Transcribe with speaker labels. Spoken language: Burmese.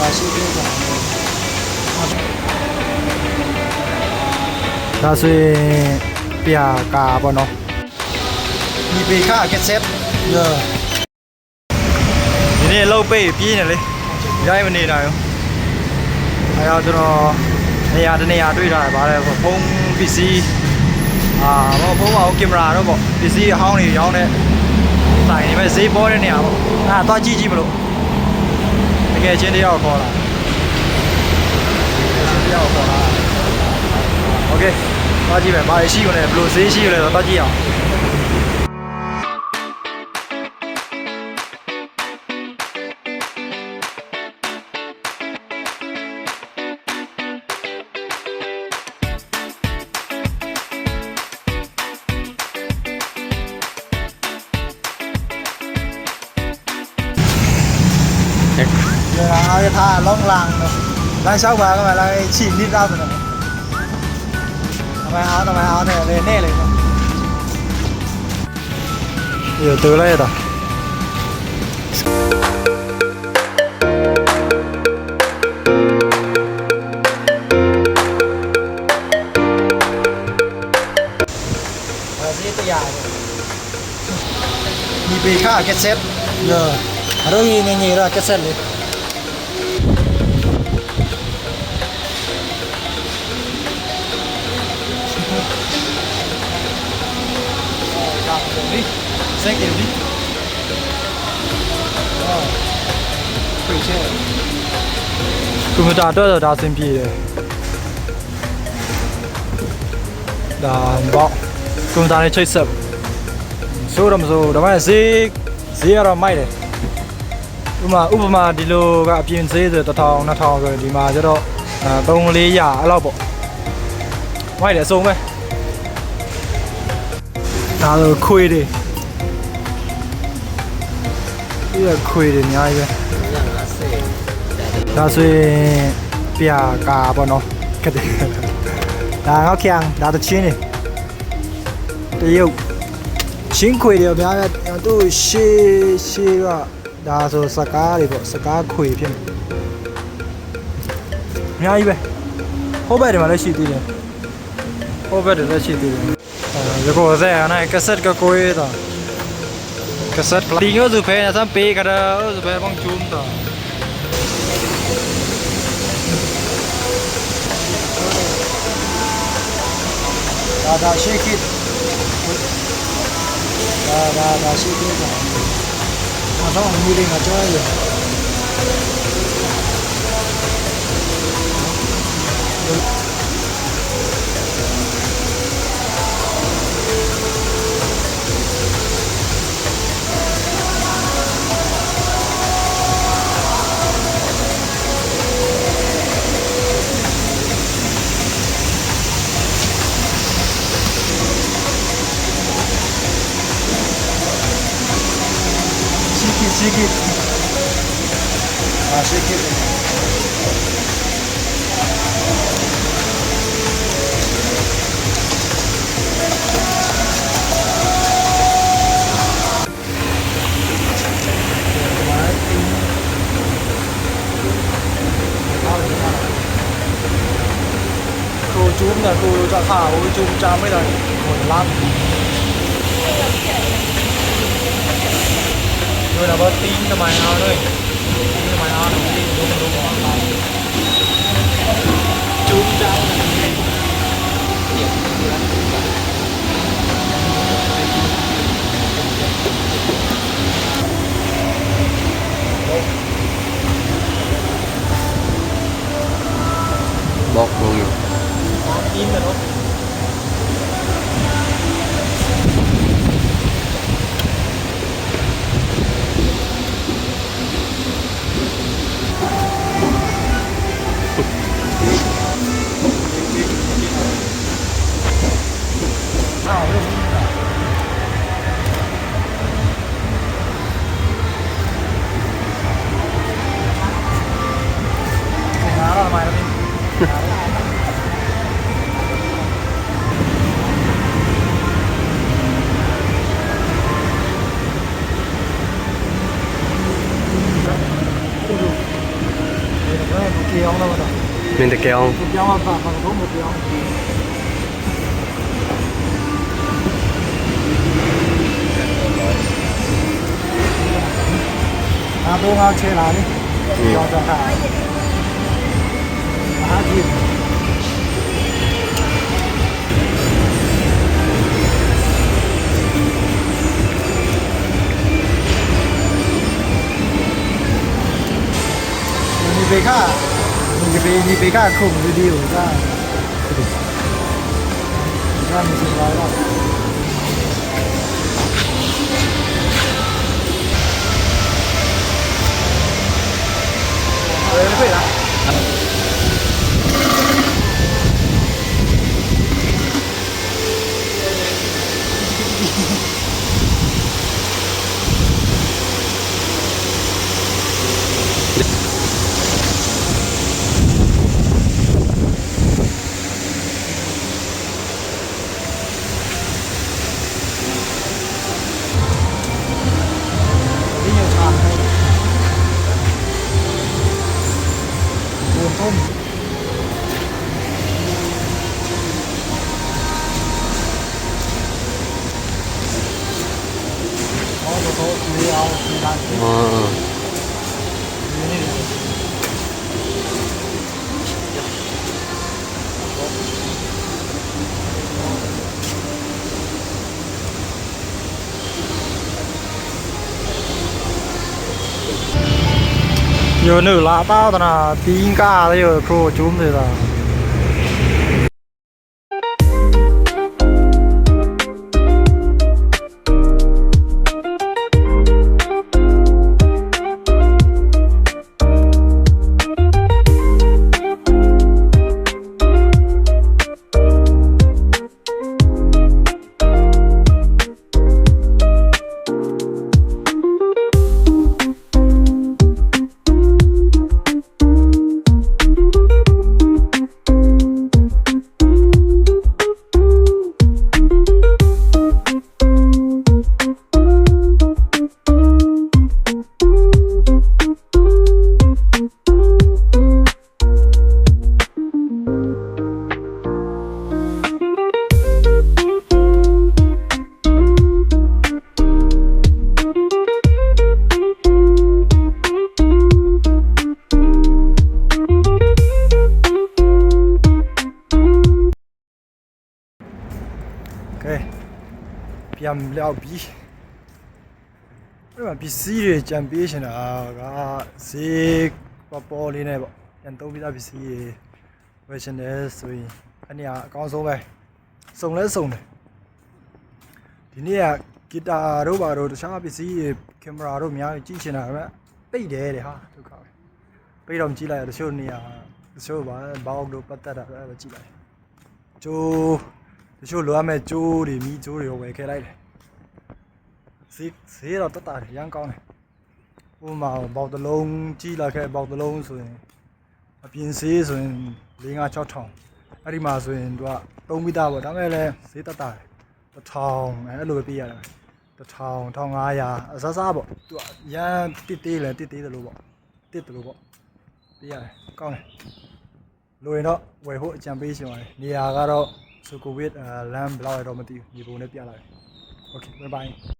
Speaker 1: ဒါရှိသေးတယ်
Speaker 2: ဒါဆိုရင်ပြကာပေါ့နော်
Speaker 1: ဒီပေခကက်ဆက်ရ
Speaker 2: ဒီနေ့လှုပ်ပိတ်ပြေးနေလေရိုက်မနေနိုင်ဘူးအဲတော့ကျွန်တော်နေရာတစ်နေရာတွေ့တာဗါလဲဖုန်းပစ္စည်းအာမဟုတ်ဖုန်းအောင်ကင်မရာတော့ပေါ့ပစ္စည်းအဟောင်းတွေရောင်းတဲ့တိုင်နေမဲ့ဈေးပေါ်တဲ့နေရာပေါ့အဲတော့ကြည့်ကြည့်မလို့ တကယ်ချင်းတယောက်ခေါ်လာတယောက်ခေါ်လာโอเคတော့ကြည့်မယ်ဘာရှိကုန်လဲဘယ်လိုဈေးရှိရလဲတော့တော့ကြည့်အောင်
Speaker 1: đây là ao thà lông làng đang sao bà các bạn là chỉ đi ra rồi mày áo mày áo này lên nè lên giờ từ đây rồi đi bị khá cái set giờ, rồi nghe nghe ra cái set này Thank you. Oh.
Speaker 2: ပြည့်ချက်ကွန်ပျူတာအတွက်တော့ဒါအဆင်ပြေတယ်ဒါပေါ့ကွန်ပျူတာနဲ့ချိတ်ဆက်ဆိုတော့မဆိုဒါမှဈေးဈေးကတော့မိုက်တယ်ဥပမာဥပမာဒီလိုကအပြင်ဈေးဆို1000 2000ဆိုရင်ဒီမှာကျတော့အဲ3 400အဲ့လောက်ပေါ့မိုက်တယ်အစုံပဲဒါဆိုခွေးတွေ ဒီကခွေတွေအများကြီးပဲဒါဆိုရင်ပြကာပေါ့နော်ကတဲ့ဒါငေါက်ချံဒါတချင်းနေတရုတ်ချင်းခွေတွေအများကြီးသူ့ရှေးရှေးကဒါဆိုစကားတွေပေါ့စကားခွေဖြစ်နေအများကြီးပဲဟိုဘက်တွေမှာလည်းရှိသေးတယ်ဟိုဘက်တွေလည်းရှိသေးတယ်အဲဒီကောဇဲအနေကဆက်ကကိုရတာ
Speaker 1: Keset pelatih itu supaya nak sampai kada supaya bang cum tu. Ada shake it. Ada ada shake it. Masa orang milih macam mana? Thank you. shake it. Ah, shake it. cô chú là cô dạ thảo cô chú
Speaker 2: cha mới là một lắm อตีนสมัยเอาเลยตีนสมัยเอาตีนดูมันดูจุ๊บจ้า Kiong lang ito. Minda Kiong? Kiong lang ito. Pagkato mo Kiong. Ako nga, chela ni. Kiong lang ito. 리베가 그 무디오가 그
Speaker 3: 리고
Speaker 2: 이 사람이 지금 나와 à. nhiều nữ lá tao là tí cá đấy rồi pro chúm rồi ပြန်လောက်ပြီအဲ့မှာပစ္စည်းတွေကြံပေးရှင်တာကဈေးပေါ်ပေါ်လေးနဲ့ပေါ့ပြန်သုံးပြီးသားပစ္စည်းတွေဝယ်ရှင်တယ်ဆိုရင်အဲ့နေရာအကောင်းဆုံးပဲစုံလဲစုံတယ်ဒီနေ့ကဂီတာတို့ဘာတို့တခြားပစ္စည်းတွေကင်မရာတို့အများကြီးကြည့်ရှင်တာကပိတ်တယ်တဲ့ဟာဒုက္ခပဲပိတ်တော့မကြည့်လိုက်ရတချို့နေရာတချို့ဘာဘောက်တို့ပတ်သက်တာအဲ့ဒါကြည့်လိုက်ကျိုး တချို့လိုအပ်မဲ့ကျိုးတွေမိကျိုးတွေဝယ်ခဲ့လိုက်တယ်ဈေးဈေးတော့တက်တာရမ်းကောင်းတယ်ဥပမာပေါက်တစ်လုံးကြီးလာခဲ့ပေါက်တစ်လုံးဆိုရင်အပြင်ဈေးဆိုရင်၄၅6ထောင်အဲ့ဒီမှာဆိုရင်သူကသုံးမိသားပေါ့ဒါပေမဲ့လည်းဈေးတက်တာတယ်တစ်ထောင်အဲ့လိုပဲပေးရတယ်တစ်ထောင်1500အစားစားပေါ့သူကရမ်းတစ်သေးလဲတစ်သေးတယ်လို့ပေါ့တစ်တယ်လို့ပေါ့ပေးရတယ်ကောင်းတယ်လိုရင်တော့ဝယ်ဖို့အကြံပေးရှင်ပါတယ်နေရာကတော့ ဆိုကိုဗစ်လမ်းဘယ်လောက်လဲတော့မသိဘူးမြေပုံနဲ့ပြလိုက်โอเค bye bye